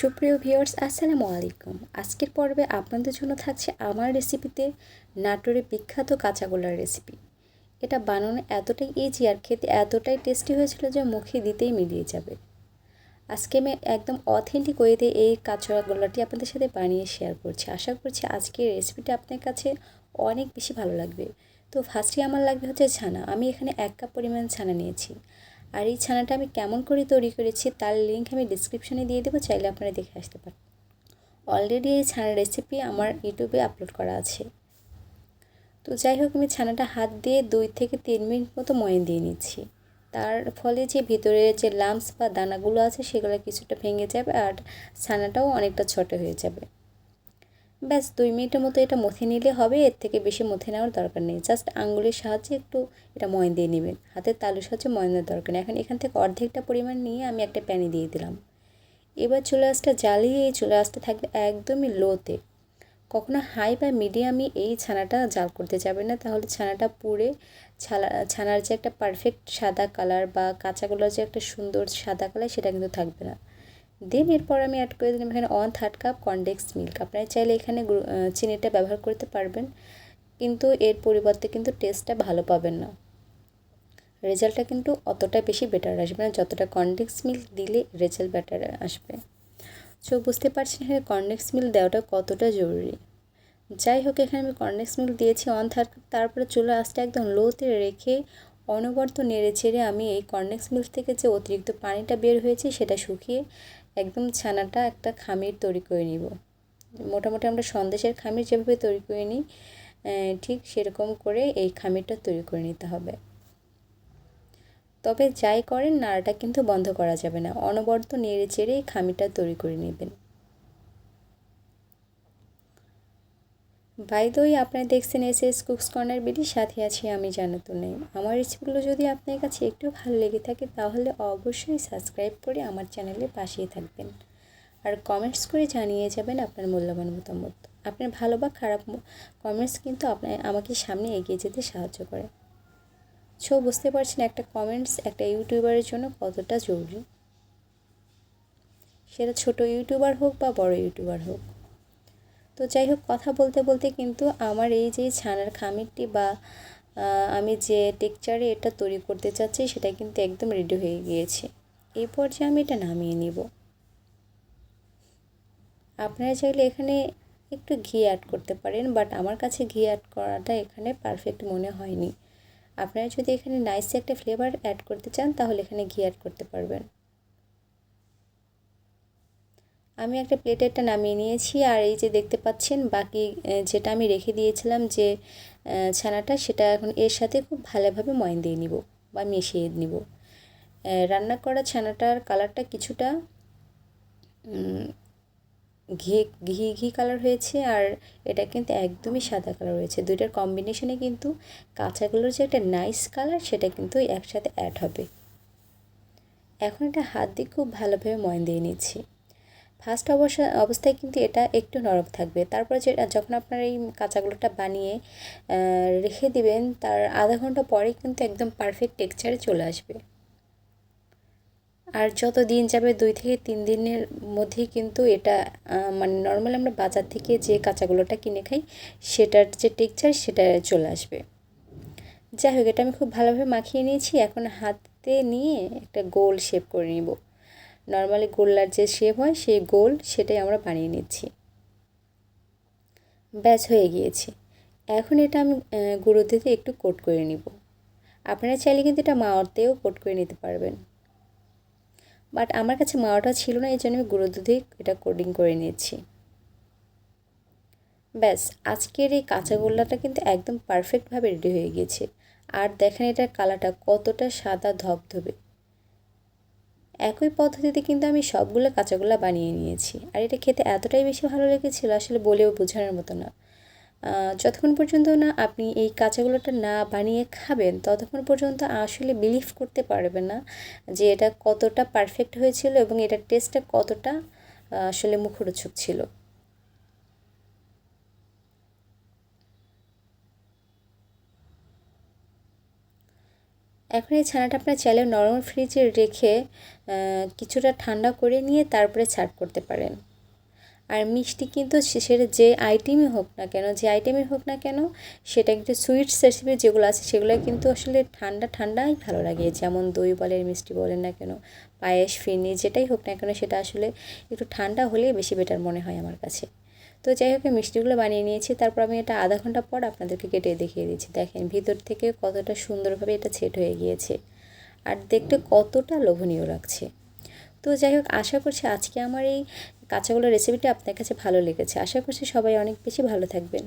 সুপ্রিয় ভিউয়ার্স, আসসালামু আলাইকুম। আজকের পর্বে আপনাদের জন্য থাকছে আমার রেসিপিতে নাটোরের বিখ্যাত কাঁচাগোলার রেসিপি। এটা বানানো এতটাই ইজি আর খেতে এতটাই টেস্টি হয়েছিল যে মুখে দিতেই মিলিয়ে যাবে। আজকে আমি একদম অথেন্টিক ওয়েতে এই কাঁচাগোলাটি আপনাদের সাথে বানিয়ে শেয়ার করছি। আশা করছি আজকের রেসিপিটা আপনার কাছে অনেক বেশি ভালো লাগবে। তো ফার্স্টে আমার লাগবে হচ্ছে ছানা। আমি এখানে এক কাপ পরিমাণ ছানা নিয়েছি। আর এই ছানাটা আমি কেমন করে তৈরি করেছি তার লিঙ্ক আমি ডিসক্রিপশানে দিয়ে দেবো, চাইলে আপনারা দেখে আসতে পারেন। অলরেডি এই ছানার রেসিপি আমার ইউটিউবে আপলোড করা আছে। তো যাই হোক, আমি ছানাটা হাত দিয়ে দুই থেকে তিন মিনিট মতো ময়ন দিয়ে নিচ্ছি। তার ফলে যে ভিতরে যে লাম্পস বা দানাগুলো আছে, সেগুলো কিছুটা ভেঙে যাবে আর ছানাটাও অনেকটা ছোট হয়ে যাবে। ব্যাস দুই মিনিটের মতো এটা মথে নিলে হবে, এর থেকে বেশি মথে নেওয়ার দরকার নেই। জাস্ট আঙুলের সাহায্যে একটু এটা ময়ন দিয়ে নেবেন। হাতের তালুর সাহায্যে ময়নের দরকার নেই। এখন এখান থেকে অর্ধেকটা পরিমাণ নিয়ে আমি একটা প্যানে দিয়ে দিলাম। এবার চুলা আঁচটা জ্বালিয়ে এই চুলা আঁচটা থাকবে একদমই লোতে। কখনো হাই বা মিডিয়ামে এই ছানাটা জাল করতে যাবে না। তাহলে ছানাটা পুড়ে ছানা ছানার যে একটা পারফেক্ট সাদা কালার বা কাঁচাগুলোর যে একটা সুন্দর সাদা কালার সেটা কিন্তু থাকবে না। দেন এরপর আমি অ্যাড করে দিলাম এখানে one third cup condensed milk আপনারা চাইলে এখানে চিনিটা ব্যবহার করতে পারবেন, কিন্তু এর পরিবর্তে কিন্তু টেস্টটা ভালো পাবেন না। রেজাল্টটা কিন্তু অতটা বেশি বেটার আসবে না, যতটা কনডেক্স মিল্ক দিলে রেজাল্ট বেটার আসবে। সো বুঝতে পারছেন এখানে কনডেক্স মিল্ক দেওয়াটা কতটা জরুরি? যাই হোক, এখানে আমি কনডেক্স মিল্ক দিয়েছি ওয়ান থার্ড কাপ তারপরে চুলো আঁচটা একদম লোতে রেখে অনবর্ত নেড়ে ছেড়ে আমি এই কর্নেক্স মিল্ক থেকে যে অতিরিক্ত পানিটা বের হয়েছে, সেটা শুকিয়ে একদম ছানাটা একটা খামির তৈরি করে নিব। মোটামুটি আমরা সন্দেশের খামির যেভাবে তৈরি করে নিই ঠিক সেরকম করে এই খামিরটা তৈরি করে নিতে হবে। তবে যাই করেন, নাড়াটা কিন্তু বন্ধ করা যাবে না। অনবর্ত নেড়ে চেড়ে এই খামিরটা তৈরি করে নেবেন। বাই দই আপনারা দেখছেন S S cooks corner BD, সাথে আছি আমি জানাতো নেই আমার রেসিপিগুলো যদি আপনার কাছে একটু ভালো লেগে থাকে, তাহলে অবশ্যই সাবস্ক্রাইব করে আমার চ্যানেলে পাশেই থাকবেন। আর কমেন্টস করে জানিয়ে যাবেন আপনার মূল্যবান মতামত। আপনার ভালো বা খারাপ কমেন্টস কিন্তু আপনার আমাকে সামনে এগিয়ে যেতে সাহায্য করে। সো বুঝতে পারছেন একটা কমেন্টস একটা ইউটিউবারের জন্য কতটা জরুরি? সেটা ছোট ইউটিউবার হোক বা বড় ইউটিউবার হোক। তো যাই হোক কথা বলতে বলতে কিন্তু আমার এই যে ছানার খামিরটি বা আমি যে টেকচারে এটা তৈরি করতে চাচ্ছি, সেটা কিন্তু একদম রেডি হয়ে গিয়েছে। এই পর্যায়ে আমি এটা নামিয়ে নিব। আপনারা চাইলে এখানে একটু ঘি অ্যাড করতে পারেন বাট আমার কাছে ঘি অ্যাড করাটা এখানে পারফেক্ট মনে হয়নি। আপনারা যদি এখানে নাইসে একটা ফ্লেভার অ্যাড করতে চান, তাহলে এখানে ঘি অ্যাড করতে পারবেন। আমি একটা প্লেটেরটা নামিয়ে নিয়েছি আর এই যে দেখতে পাচ্ছেন, বাকি যেটা আমি রেখে দিয়েছিলাম যে ছানাটা সেটা এখন এর সাথে খুব ভালোভাবে ময়ন দিয়ে নিব বা মিশিয়ে নিব। রান্না করা ছানাটার কালারটা কিছুটা ঘি ঘি ঘি কালার হয়েছে আর এটা কিন্তু একদমই সাদা কালার হয়েছে। দুইটার কম্বিনেশনে কিন্তু কাঁচাগুলোর যে একটা নাইস কালার সেটা কিন্তু একসাথে অ্যাড হবে। এখন এটা হাত দিয়ে খুব ভালোভাবে ময়ন দিয়ে নিচ্ছি। ফার্স্ট অবস্থা অবস্থায় কিন্তু এটা একটু নরম থাকবে। তারপরে যে, যখন আপনার এই কাঁচাগুলোটা বানিয়ে রেখে দিবেন, তার আধা ঘণ্টা পরে কিন্তু একদম পারফেক্ট টেক্সচারে চলে আসবে। আর যত দিন যাবে, দুই থেকে তিন দিনের মধ্যেই কিন্তু এটা মানে নর্মাল আমরা বাজার থেকে যে কাঁচাগুলোটা কিনে খাই, সেটার যে টেক্সচার সেটা চলে আসবে। যাই হোক, এটা আমি খুব ভালোভাবে মাখিয়ে নিয়েছি। এখন হাতে নিয়ে একটা গোল শেপ করে নিব। নর্মালি গোল্লার যে শেপ হয়, সেই গোল সেটাই আমরা বানিয়ে নিচ্ছি। ব্যাচ হয়ে গিয়েছে। এখন এটা আমি গুঁড়ো দিতে একটু কোট করে নিব। আপনারা চাইলে কিন্তু এটা মাওয়াতেও কোট করে নিতে পারবেন। বাট আমার কাছে মাওয়াটা ছিল না এই জন্য আমি গুঁড়ো দুধে এটা কোডিং করে নিয়েছি ব্যাস, আজকের এই কাঁচা গোল্লাটা কিন্তু একদম পারফেক্টভাবে রেডি হয়ে গিয়েছে। আর দেখেন এটার কালারটা কতটা সাদা ধবধবে। একই পদ্ধতিতে কিন্তু আমি সবগুলো কাঁচাগোল্লা বানিয়ে নিয়েছি। আর এটা খেতে এতটাই বেশি ভালো লেগেছিলো, আসলে বলেও বোঝানোর মতো না। যতক্ষণ পর্যন্ত না আপনি এই কাঁচাগুলোটা না বানিয়ে খাবেন, ততক্ষণ পর্যন্ত আসলে বিলিভ করতে পারবে না যে এটা কতটা পারফেক্ট হয়েছিল এবং এটার টেস্টটা কতটা আসলে মুখরোচক ছিল। এখন এই ছানাটা আপনার চাইলে নরমাল ফ্রিজে রেখে কিছুটা ঠান্ডা করে নিয়ে তারপরে সার্ভ করতে পারেন। আর মিষ্টি কিন্তু সেটা যে আইটেমই হোক না কেন, যে আইটেমই হোক না কেন, সেটা কিন্তু সুইটস রেসিপি যেগুলো আছে, সেগুলো কিন্তু আসলে ঠান্ডা, ঠান্ডাই ভালো লাগে। যেমন দই বলেন, মিষ্টি বলেন না কেন, পায়েস ফিরনি যেটাই হোক না কেন, সেটা আসলে একটু ঠান্ডা হলেই বেশি বেটার মনে হয় আমার কাছে। তো যাই হোক মিষ্টিগুলো বানিয়ে নিয়েছি। তারপর আমি এটা আধা ঘণ্টা পর আপনাদেরকে কেটে দেখিয়ে দিচ্ছি। দেখেন, ভিতর থেকে কতটা সুন্দরভাবে এটা ছেট হয়ে গিয়েছে। আর দেখতে কতটা লোভনীয় লাগছে। তো যাই হোক, আশা করছি আজকে আমার এই কাঁচাগুলো রেসিপিটা আপনার কাছে ভালো লেগেছে। আশা করছি সবাই অনেক বেশি ভালো থাকবেন।